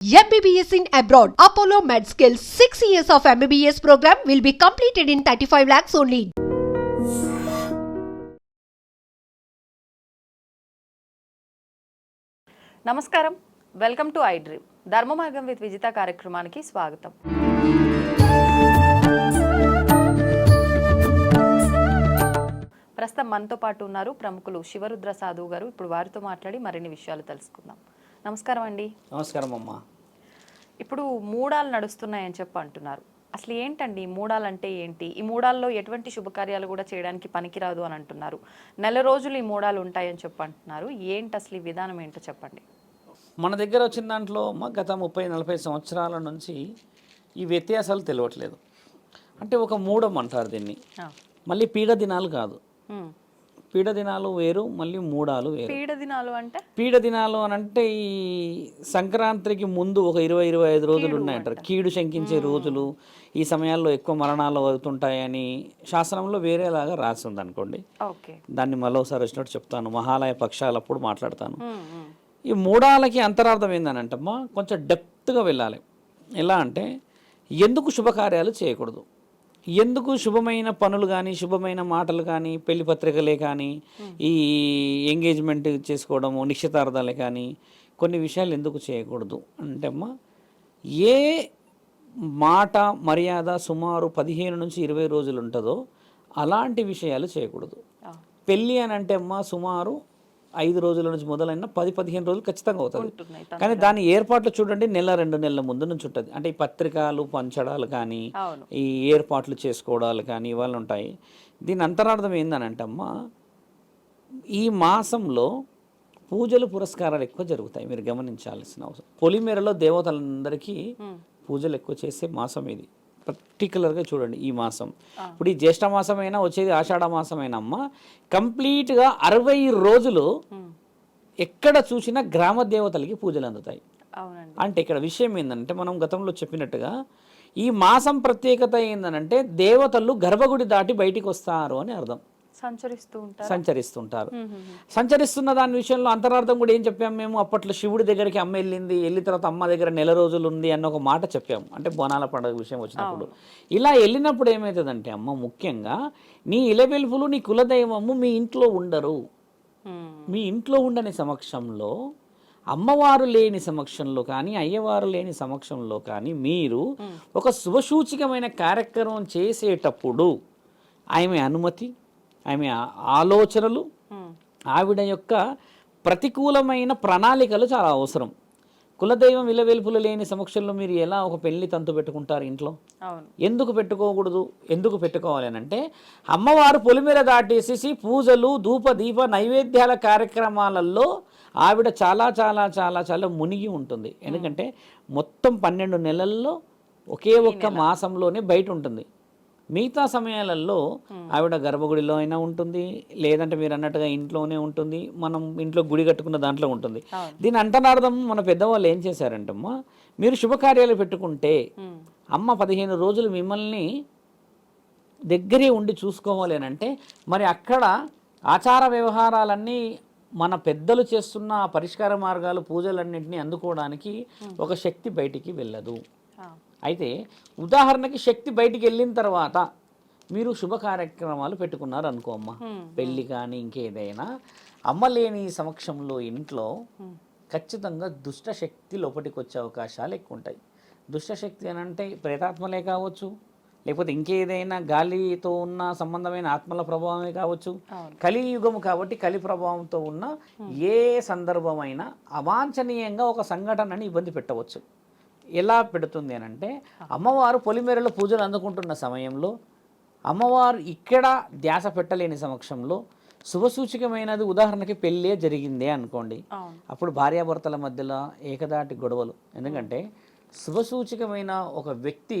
MBBS in abroad. Apollo MedSkill 6 years of MBBS program will be completed in 35 lakhs only. నమస్కారం. Welcome to I dream Dharma Margam with Vijitha కార్యక్రమానికి స్వాగతం. ప్రస్తుతం మనతో పాటు ఉన్నారు ప్రముఖులు శివరుద్ర సాధువు గారు. ఇప్పుడు వారితో మాట్లాడి మరిన్ని విషయాలు తెలుసుకుందాం. నమస్కారం అండి నమస్కారం అమ్మ ఇప్పుడు మూడాలు నడుస్తున్నాయని చెప్పి అంటున్నారు. అసలు ఏంటండి ఈ మూడాలు అంటే ఏంటి? ఈ మూడాల్లో ఎటువంటి శుభకార్యాలు కూడా చేయడానికి పనికిరాదు అని అంటున్నారు. నెల రోజులు ఈ మూడాలు ఉంటాయని చెప్పి అంటున్నారు. ఏంటి అసలు ఈ విధానం ఏంటో చెప్పండి. మన దగ్గర వచ్చిన దాంట్లో గత ముప్పై నలభై సంవత్సరాల నుంచి ఈ వ్యత్యాసాలు తెలియట్లేదు. అంటే ఒక మూడం అంటారు దీన్ని. మళ్ళీ పీడ దినాలు కాదు. పీడ దినాలు వేరు మళ్ళీ మూడాలు వేరు. పీడ దినాలు అంటే? పీడ దినాలు అని అంటే ఈ సంక్రాంతికి ముందు ఒక ఇరవై ఇరవై ఐదు రోజులు ఉన్నాయంటారు కీడు శంకించే రోజులు ఈ సమయాల్లో ఎక్కువ మరణాలు అవుతుంటాయని శాస్త్రంలో వేరేలాగా రాసి ఉంది అనుకోండి దాన్ని మరోసారి వచ్చినట్టు చెప్తాను. మహాలయ పక్షాలప్పుడు మాట్లాడతాను. ఈ మూడాలకి అంతరార్థం ఏంటంటమ్మా కొంచెం డెప్త్గా వెళ్ళాలి. ఎలా అంటే ఎందుకు శుభకార్యాలు చేయకూడదు? ఎందుకు శుభమైన పనులు కానీ శుభమైన మాటలు కానీ పెళ్ళి పత్రికలే కానీ ఈ ఎంగేజ్మెంట్ చేసుకోవడము నిశ్చితార్థాలే కానీ కొన్ని విషయాలు ఎందుకు చేయకూడదు? అంటే అమ్మా ఏ మాట మర్యాద సుమారు పదిహేను నుంచి ఇరవై రోజులు ఉంటుందో అలాంటి విషయాలు చేయకూడదు. పెళ్ళి అని అంటే అమ్మా సుమారు ఐదు రోజుల నుంచి మొదలైన పది పదిహేను రోజులు ఖచ్చితంగా అవుతుంది. కానీ దాని ఏర్పాట్లు చూడండి నెల రెండు నెలల ముందు నుంచి ఉంటుంది. అంటే ఈ పత్రికలు పంచడాలు కానీ ఈ ఏర్పాట్లు చేసుకోవడాలు కానీ ఇవాళ ఉంటాయి. దీని అంతరార్థం ఏందనంటే అమ్మా ఈ మాసంలో పూజలు పురస్కారాలు ఎక్కువ జరుగుతాయి. మీరు గమనించాల్సిన అవసరం. పొలిమేరలో దేవతలందరికీ పూజలు ఎక్కువ చేసే మాసం ఇది. పర్టికులర్గా చూడండి ఈ మాసం. ఇప్పుడు ఈ జ్యేష్ఠ మాసమైనా వచ్చేది ఆషాఢ మాసమైనా అమ్మ కంప్లీట్గా అరవై రోజులు. ఎక్కడ చూసినా గ్రామ దేవతలకి పూజలు అందుతాయి. అంటే ఇక్కడ విషయం ఏంటంటే మనం గతంలో చెప్పినట్టుగా ఈ మాసం ప్రత్యేకత ఏంటంటే దేవతలు గర్భగుడి దాటి బయటికి వస్తారు అని అర్థం. సంచరిస్తుంటారు. సంచరిస్తున్న దాని విషయంలో అంతరార్థం కూడా ఏం చెప్పాము మేము? అప్పట్లో శివుడి దగ్గరికి అమ్మ వెళ్ళింది వెళ్ళిన తర్వాత అమ్మ దగ్గర నెల రోజులు ఉంది అన్న ఒక మాట చెప్పాము. అంటే బోనాల పండుగ విషయం వచ్చినప్పుడు. ఇలా వెళ్ళినప్పుడు ఏమవుతుందంటే అమ్మ ముఖ్యంగా నీ ఇలవెల్పులు నీ కులదైవము మీ ఇంట్లో ఉండరు. మీ ఇంట్లో ఉండని సమక్షంలో అమ్మవారు లేని సమక్షంలో కానీ అయ్యవారు లేని సమక్షంలో కానీ మీరు ఒక శుభసూచికమైన కార్యక్రమం చేసేటప్పుడు ఆమె అనుమతి ఆమె ఆలోచనలు. ఆవిడ యొక్క ప్రతికూలమైన ప్రణాళికలు చాలా అవసరం. కులదైవం విలవెల్పులు లేని సమక్షంలో మీరు ఎలా ఒక పెళ్ళి తంతు పెట్టుకుంటారు ఇంట్లో? ఎందుకు పెట్టుకోకూడదు? ఎందుకు పెట్టుకోవాలి అని అంటే అమ్మవారు పొలిమేర దాటేసేసి పూజలు ధూప దీప నైవేద్యాల కార్యక్రమాలలో ఆవిడ చాలా చాలా చాలా చాలా మునిగి ఉంటుంది. ఎందుకంటే మొత్తం పన్నెండు నెలల్లో ఒకే ఒక్క మాసంలోనే బయట ఉంటుంది. మిగతా సమయాలలో ఆవిడ గర్భగుడిలో అయినా ఉంటుంది లేదంటే మీరు అన్నట్టుగా ఇంట్లోనే ఉంటుంది మనం ఇంట్లో గుడి కట్టుకున్న దాంట్లో ఉంటుంది. దీని అంతనార్థం మన పెద్దవాళ్ళు ఏం చేశారంటమ్మా మీరు శుభకార్యాలు పెట్టుకుంటే అమ్మ పదిహేను రోజులు మిమ్మల్ని దగ్గరే ఉండి చూసుకోవాలి అని అంటే మరి అక్కడ ఆచార వ్యవహారాలన్నీ మన పెద్దలు చేస్తున్న పరిష్కార మార్గాలు పూజలన్నింటినీ అందుకోవడానికి ఒక శక్తి బయటికి వెళ్ళదు. అయితే ఉదాహరణకి శక్తి బయటికి వెళ్ళిన తర్వాత మీరు శుభ కార్యక్రమాలు పెట్టుకున్నారు అనుకో అమ్మ. పెళ్ళి కానీ ఇంకేదైనా అమ్మ లేని సమక్షంలో ఇంట్లో ఖచ్చితంగా దుష్ట శక్తి లోపలికి వచ్చే అవకాశాలు ఎక్కువ ఉంటాయి. దుష్ట శక్తి అని అంటే ప్రేతాత్మలే కావచ్చు లేకపోతే ఇంకేదైనా గాలితో ఉన్న సంబంధమైన ఆత్మల ప్రభావమే కావచ్చు. కలియుగం కాబట్టి కలి ప్రభావంతో ఉన్న ఏ సందర్భమైనా అవాంఛనీయంగా ఒక సంఘటనని ఇబ్బంది పెట్టవచ్చు. ఎలా పెడుతుంది అని అంటే అమ్మవారు పొలిమేరలో పూజలు అందుకుంటున్న సమయంలో అమ్మవారు ఇక్కడ ధ్యాస పెట్టలేని సమక్షంలో శుభసూచకమైనది ఉదాహరణకి పెళ్ళే జరిగిందే అనుకోండి. అప్పుడు భార్యాభర్తల మధ్యలో ఏకదాటి గొడవలు. ఎందుకంటే శుభసూచకమైన ఒక వ్యక్తి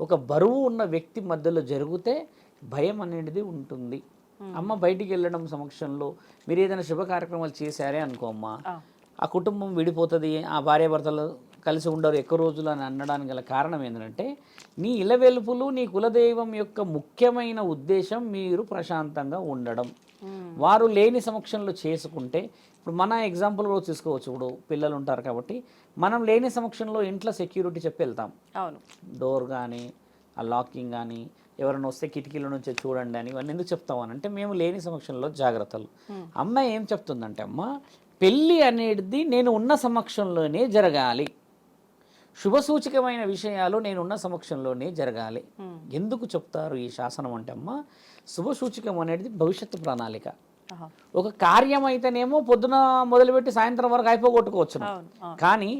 ఒక బరువు ఉన్న వ్యక్తి మధ్యలో జరిగితే భయం అనేది ఉంటుంది. అమ్మ బయటికి వెళ్ళడం సమక్షంలో మీరు ఏదైనా శుభ కార్యక్రమాలు చేశారే అనుకో అమ్మ ఆ కుటుంబం విడిపోతుంది ఆ భార్యాభర్తలు కలిసి ఉండరు ఎక్కువ రోజులు అని అనడానికి గల కారణం ఏంటంటే నీ ఇలవెలుపులు నీ కులదైవం యొక్క ముఖ్యమైన ఉద్దేశం మీరు ప్రశాంతంగా ఉండడం. వారు లేని సమక్షంలో చేసుకుంటే ఇప్పుడు మన ఎగ్జాంపుల్ కూడా తీసుకోవచ్చు. ఇప్పుడు పిల్లలు ఉంటారు కాబట్టి మనం లేని సమక్షంలో ఇంట్లో సెక్యూరిటీ చెప్పి వెళ్తాం. అవును. డోర్ కానీ ఆ లాకింగ్ కానీ ఎవరైనా వస్తే కిటికీల నుంచి చూడండి అని ఇవన్నీ ఎందుకు చెప్తాం అని అంటే మేము లేని సమక్షంలో జాగ్రత్తలు. అమ్మాయి ఏం చెప్తుందంటే అమ్మ పెళ్ళి అనేది నేను ఉన్న సమక్షంలోనే జరగాలి. శుభసూచకమైన విషయాలు నేనున్న సమక్షంలోనే జరగాలి. ఎందుకు చెప్తారు ఈ శాసనం అంటే అమ్మ శుభసూచకం అనేది భవిష్యత్తు ప్రణాళిక. ఒక కార్యం అయితేనేమో పొద్దున మొదలుపెట్టి సాయంత్రం వరకు అయిపోగొట్టుకోవచ్చు. కానీ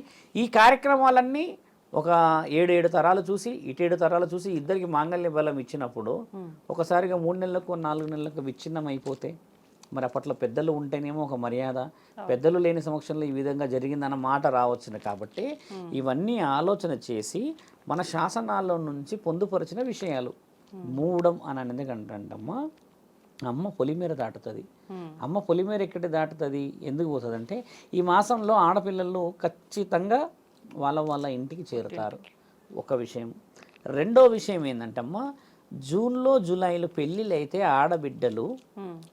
ఈ కార్యక్రమాలన్నీ ఒక ఏడు ఏడు తరాలు చూసి ఇటేడు తరాలు చూసి ఇద్దరికి మాంగళ్య బలం ఇచ్చినప్పుడు ఒకసారిగా మూడు నెలలకు నాలుగు నెలలకు విచ్ఛిన్నం అయిపోతే మరి అప్పట్లో పెద్దలు ఉంటేనేమో ఒక మర్యాద. పెద్దలు లేని సమక్షంలో ఈ విధంగా జరిగిందన్న మాట రావచ్చును కాబట్టి ఇవన్నీ ఆలోచన చేసి మన శాసనాల్లో నుంచి పొందుపరిచిన విషయాలు. మూడం అని అనేది ఎందుకంటమ్మా అమ్మ పొలిమేర దాటుతుంది. అమ్మ పొలిమేర ఎక్కడి దాటుతుంది? ఎందుకు పోతుంది అంటే ఈ మాసంలో ఆడపిల్లలు ఖచ్చితంగా వాళ్ళ వాళ్ళ ఇంటికి చేరుతారు. ఒక విషయం. రెండో విషయం ఏంటంటమ్మా జూన్లో జూలైలో పెళ్ళిళ్ళు అయితే ఆడబిడ్డలు.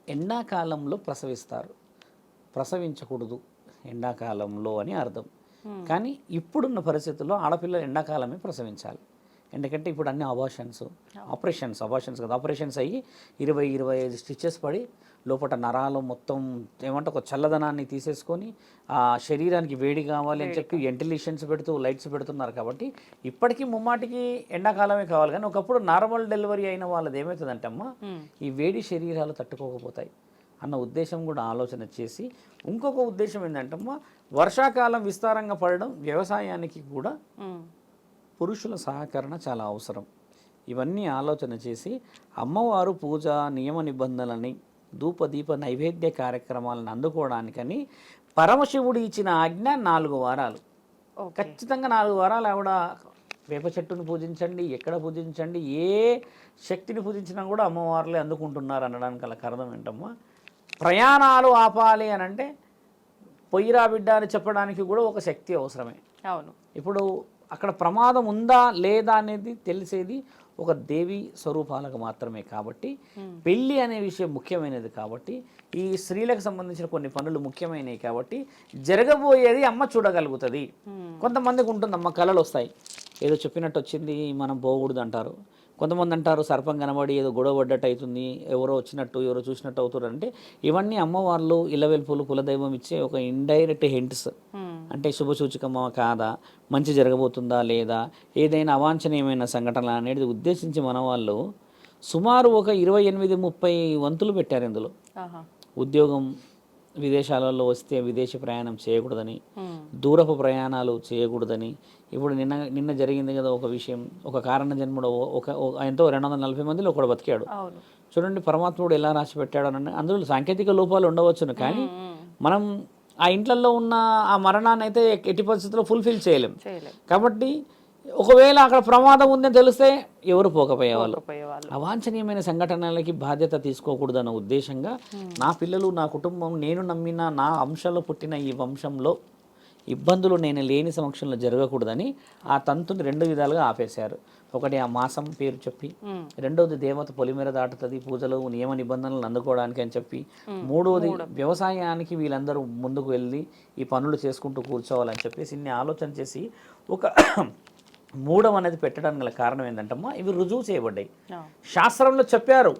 ఎండాకాలంలో ప్రసవిస్తారు. ప్రసవించకూడదు ఎండాకాలంలో అని అర్థం. కానీ ఇప్పుడున్న పరిస్థితుల్లో ఆడపిల్లలు ఎండాకాలమే ప్రసవించాలి. ఎందుకంటే ఇప్పుడు అన్ని అబార్షన్స్ ఆపరేషన్స్ అబార్షన్స్ కదా. ఆపరేషన్స్ అయ్యి ఇరవై ఇరవై ఐదు స్టిచెస్ పడి లోపల నరాలు మొత్తం ఏమంటే ఒక చల్లదనాన్ని తీసేసుకొని ఆ శరీరానికి వేడి కావాలి అని చెప్పి వెంటిలేషన్స్ పెడుతూ లైట్స్ పెడుతున్నారు కాబట్టి ఇప్పటికీ ముమ్మాటికి ఎండాకాలమే కావాలి. కానీ ఒకప్పుడు నార్మల్ డెలివరీ అయిన వాళ్ళది ఏమవుతుందంటే అమ్మ ఈ వేడి శరీరాలు తట్టుకోకపోతాయి అన్న ఉద్దేశం కూడా ఆలోచన చేసి ఇంకొక ఉద్దేశం ఏంటంటమ్మా వర్షాకాలం విస్తారంగా పడడం వ్యవసాయానికి కూడా. పురుషుల సహకరణ చాలా అవసరం. ఇవన్నీ ఆలోచన చేసి అమ్మవారు పూజ నియమ నిబంధనలని ధూప దీప నైవేద్య కార్యక్రమాలను అందుకోవడానికని పరమశివుడు ఇచ్చిన ఆజ్ఞ నాలుగు వారాలు. ఖచ్చితంగా నాలుగు వారాలు ఆవిడ వేప చెట్టును పూజించండి ఎక్కడ పూజించండి ఏ శక్తిని పూజించినా కూడా అమ్మవార్లే అందుకుంటున్నారు అనడానికి గల కారణం ఏంటమ్మా? ప్రయాణాలు ఆపాలి అని అంటే పొయ్యిరా బిడ్డ అని చెప్పడానికి కూడా ఒక శక్తి అవసరమే. అవును. ఇప్పుడు అక్కడ ప్రమాదం ఉందా లేదా అనేది తెలిసేది ఒక దేవి స్వరూపాలకు మాత్రమే కాబట్టి పెళ్ళి అనే విషయం ముఖ్యమైనది కాబట్టి ఈ స్త్రీలకు సంబంధించిన కొన్ని పనులు ముఖ్యమైనవి కాబట్టి జరగబోయేది అమ్మ చూడగలుగుతుంది. కొంతమందికి ఉంటుంది అమ్మ కళలు వస్తాయి. ఏదో చెప్పినట్టు వచ్చింది మనం పోకూడదు అంటారు. కొంతమంది అంటారు సర్పం కనబడి ఏదో గొడవ పడ్డట్టు అవుతుంది ఎవరో వచ్చినట్టు ఎవరో చూసినట్టు అవుతారు అంటే ఇవన్నీ అమ్మవార్లు ఇలవెల్పులు కులదైవం ఇచ్చే ఒక ఇండైరెక్ట్ హింట్స్. అంటే శుభసూచకమా కాదా? మంచి జరగబోతుందా లేదా? ఏదైనా అవాంఛనీయమైన సంఘటన అనేది ఉద్దేశించి మన వాళ్ళు సుమారు ఒక ఇరవై ఎనిమిది ముప్పై వంతులు పెట్టారు ఇందులో. ఉద్యోగం విదేశాలలో వస్తే విదేశీ ప్రయాణం చేయకూడదని. దూరపు ప్రయాణాలు చేయకూడదని. ఇప్పుడు నిన్న నిన్న జరిగింది కదా ఒక విషయం. ఒక కారణ జన్ముడు ఒక ఎంతో రెండు వందల నలభై మందిలో ఒకడు బతికాడు. చూడండి పరమాత్ముడు ఎలా రాసి పెట్టాడు అని అందులో సాంకేతిక లోపాలు ఉండవచ్చును. కానీ మనం ఆ ఇంట్లలో ఉన్న ఆ మరణాన్ని అయితే ఎట్టి పరిస్థితుల్లో ఫుల్ఫిల్ చేయలేం. కాబట్టి ఒకవేళ అక్కడ ప్రమాదం ఉందని తెలిస్తే ఎవరు పోకపోయేవాళ్ళు? పోయేవాళ్ళు అవాంఛనీయమైన సంఘటనలకి బాధ్యత తీసుకోకూడదన్న ఉద్దేశంగా నా పిల్లలు నా కుటుంబం నేను నమ్మిన నా అంశంలో పుట్టిన ఈ వంశంలో ఇబ్బందులు నేను లేని సమక్షంలో జరగకూడదని ఆ తంతుని రెండు విధాలుగా ఆపేశారు. ఒకటి ఆ మాసం పేరు చెప్పి. రెండవది దేవత పొలిమేర దాటుతుంది పూజలు నియమ నిబంధనలు అందుకోవడానికి అని చెప్పి మూడవది వ్యవసాయానికి వీళ్ళందరూ ముందుకు వెళ్ళి ఈ పనులు చేసుకుంటూ కూర్చోవాలని చెప్పేసి ఇన్ని ఆలోచన చేసి ఒక మూడం అనేది పెట్టడానికి గల కారణం ఏంటంటమ్మా ఇవి రుజువు చేయబడ్డాయి. శాస్త్రంలో చెప్పారు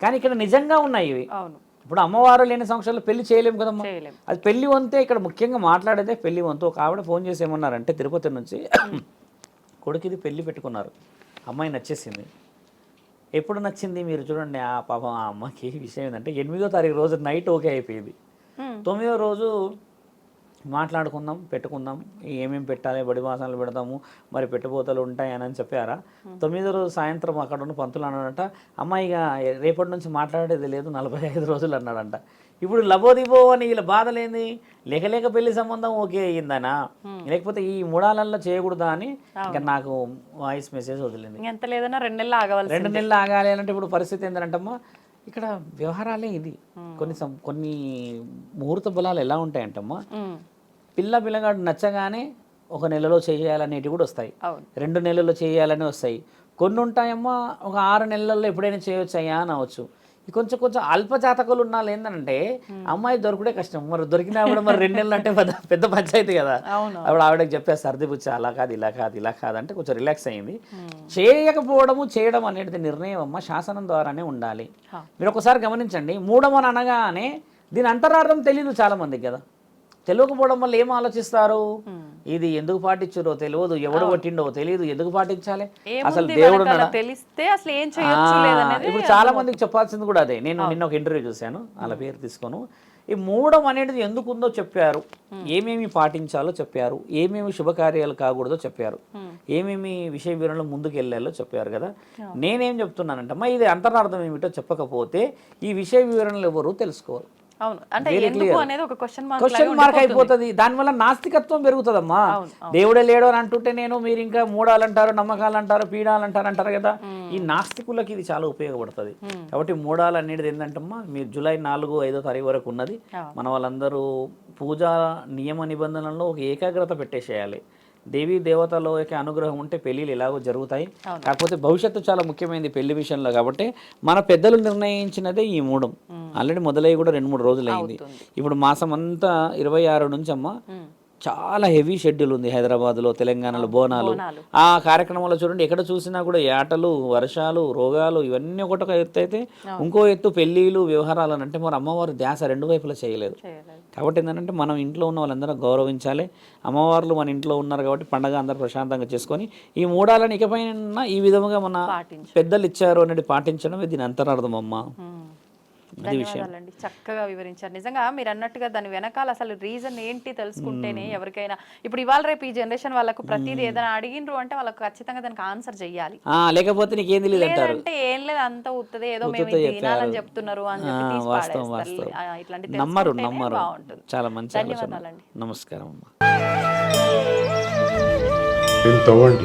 కానీ ఇక్కడ నిజంగా ఉన్నాయి ఇవి. అవును. ఇప్పుడు అమ్మవారు లేని సంవత్సరాలు పెళ్ళి చేయలేము కదమ్మా. అది పెళ్ళి వంతే ఇక్కడ ముఖ్యంగా మాట్లాడేదే పెళ్ళి వంతు. ఒక ఆవిడ ఫోన్ చేసి ఏమన్నారంటే తిరుపతి నుంచి కొడుకుది పెళ్ళి పెట్టుకున్నారు. అమ్మాయి నచ్చేసింది. ఎప్పుడు నచ్చింది మీరు చూడండి ఆ పాపం ఆ అమ్మకి విషయం ఏంటంటే ఎనిమిదో తారీఖు రోజు నైట్ ఓకే అయిపోయింది. తొమ్మిదో రోజు మాట్లాడుకుందాం పెట్టుకుందాం ఏమేమి పెట్టాలి బడి మాసాలు పెడతాము మరి పెట్టుబోతలు ఉంటాయని అని చెప్పారా? తొమ్మిదో రోజు సాయంత్రం అక్కడ ఉన్న పంతులు అన్నాడంట అమ్మాయిగా రేపటి నుంచి మాట్లాడేది లేదు నలభై ఐదు రోజులు అన్నాడంట. ఇప్పుడు లబోదిబో అని వీళ్ళ బాధలేంది? లేక లేక పెళ్ళి సంబంధం ఓకే అయ్యిందనా? లేకపోతే ఈ మూడాలల్లో చేయకూడదా అని ఇంకా నాకు వాయిస్ మెసేజ్ వదిలింది. ఇంకెంత లేదన్నా రెండు నెలలు ఆగవలసి రెండు నెలలు ఆగాలి అంటే ఇప్పుడు పరిస్థితి ఏంటంటమ్మా ఇక్కడ వ్యవహారాలే ఇది. కొన్ని సం- కొన్ని ముహూర్త బలాలు ఎలా ఉంటాయంటమ్మా. పిల్ల పిల్లగాడు నచ్చగానే ఒక నెలలో చేయాలనేటివి కూడా వస్తాయి. రెండు నెలల్లో చేయాలని వస్తాయి. కొన్ని ఉంటాయమ్మా ఒక ఆరు నెలల్లో ఎప్పుడైనా చేయొచ్చు అయ్యా అని అవచ్చు కొంచెం కొంచెం అల్ప జాతకులు ఉన్న ఏంటంటే అమ్మాయి దొరకడే కష్టం. మరి దొరికినా కూడా మరి రెండు నెలలు అంటే పెద్ద పెద్ద పంచాయతీ కదా. అప్పుడు ఆవిడకి చెప్పే సర్ది పుచ్చి అలా కాదు ఇలా కాదు ఇలా కాదు అంటే కొంచెం రిలాక్స్ అయింది. చేయకపోవడము చేయడం అనేది నిర్ణయం అమ్మ శాసనం ద్వారానే ఉండాలి. మీరు ఒకసారి గమనించండి. మూఢమని అనగానే దీని అంతరార్థం తెలియదు చాలా మందికి కదా. తెలియకపోవడం వల్ల ఏం ఆలోచిస్తారు? ఇది ఎందుకు పాటించురో తెలియదు. ఎవడు కొట్టిండో తెలియదు. ఎందుకు పాటించాలి? అసలు దేవుడు? తెలిస్తే అసలు ఏం ఇప్పుడు చాలా మందికి చెప్పాల్సింది కూడా అదే. నేను నిన్న ఒక ఇంటర్వ్యూ చూశాను. వాళ్ళ పేరు తీసుకోను. ఈ మూడం అనేది ఎందుకు ఉందో చెప్పారు ఏమేమి పాటించాలో చెప్పారు. ఏమేమి శుభకార్యాలు కాకూడదో చెప్పారు. ఏమేమి విషయ వివరణలు ముందుకు వెళ్ళాలో చెప్పారు కదా. నేనేం చెప్తున్నానంటమ్మా? ఇది అంతరార్థం ఏమిటో చెప్పకపోతే ఈ విషయ వివరణలు ఎవరు తెలుసుకోరు. అవును. అంటే Very ఎందుకు clear. అనేది ఒక క్వశ్చన్ మార్క్ క్వశ్చన్ మార్క్ అయిపోతుంది. దానివల్ల నాస్తికత్వం పెరుగుతుందమ్మా. దేవుడే లేడు అని అంటుంటే నేను మీరు ఇంకా మూడాలంటారు నమ్మకాలు అంటారు పీడాలు అంటారు అంటారు కదా ఈ నాస్తికులకి ఇది చాలా ఉపయోగపడుతుంది. కాబట్టి మూడాలు అనేది ఏంటంటమ్మా మీరు జూలై నాలుగు ఐదో తారీఖు వరకు ఉన్నది. మన వాళ్ళందరూ పూజా నియమ నిబంధనల్లో ఒక ఏకాగ్రత పెట్టేసేయాలి. దేవీ దేవతల యొక్క అనుగ్రహం ఉంటే పెళ్ళిళ్ళు ఎలాగో జరుగుతాయి. కాకపోతే భవిష్యత్తు చాలా ముఖ్యమైనది పెళ్ళి విషయంలో కాబట్టి మన పెద్దలు నిర్ణయించినదే ఈ మూడం. ఆల్రెడీ మొదలయ్యి కూడా రెండు మూడు రోజులు అయింది ఇప్పుడు మాసం అంతా ఇరవై ఆరు నుంచి అమ్మ చాలా హెవీ షెడ్యూల్ ఉంది హైదరాబాద్లో తెలంగాణలో బోనాలు. ఆ కార్యక్రమంలో చూడండి ఎక్కడ చూసినా కూడా ఏటలు వర్షాలు రోగాలు ఇవన్నీ ఒకటొక ఎత్తు అయితే ఇంకో ఎత్తు పెళ్ళిళ్ళు వ్యవహారాలు అని అంటే మరి అమ్మవారు ధ్యాస రెండు వైపులా చేయలేదు. కాబట్టి ఏంటంటే మనం ఇంట్లో ఉన్న వాళ్ళందరూ గౌరవించాలి. అమ్మవార్లు మన ఇంట్లో ఉన్నారు కాబట్టి పండగ అందరూ ప్రశాంతంగా చేసుకొని ఈ మూడాలను ఇకపైన ఈ విధముగా మన. పెద్దలు ఇచ్చారు అనేది పాటించడమే దీని అంతరార్థం అమ్మ. అది విషయం. ధన్యవాదాలండి. చక్కగా వివరించారు. నిజంగా మీరు అన్నట్టుగా దాని వెనకాల అసలు రీజన్ ఏంటి తెలుసుకుంటేనే ఎవరికైనా ఇప్పుడు ఇవాళ రేపు ఈ జనరేషన్ వాళ్ళకు ప్రతిదీ ఏదైనా అడిగినరు అంటే వాళ్ళకి ఖచ్చితంగా దానికి ఆన్సర్ చెయ్యాలి. ఆ, లేకపోతే నీకేం తెలియదు అంటారు. లేదంటే ఏం లేదు అంత ఉత్తదే ఏదో మేము చెప్తారు. చెప్తున్నారు అని చెప్పి ఇట్లాంటి నమ్మరు నమ్మరు. బాగుంటుంది. చాలా మంచి ధన్యవాదాలండి. నమస్కారం అమ్మా. తవ్వండి.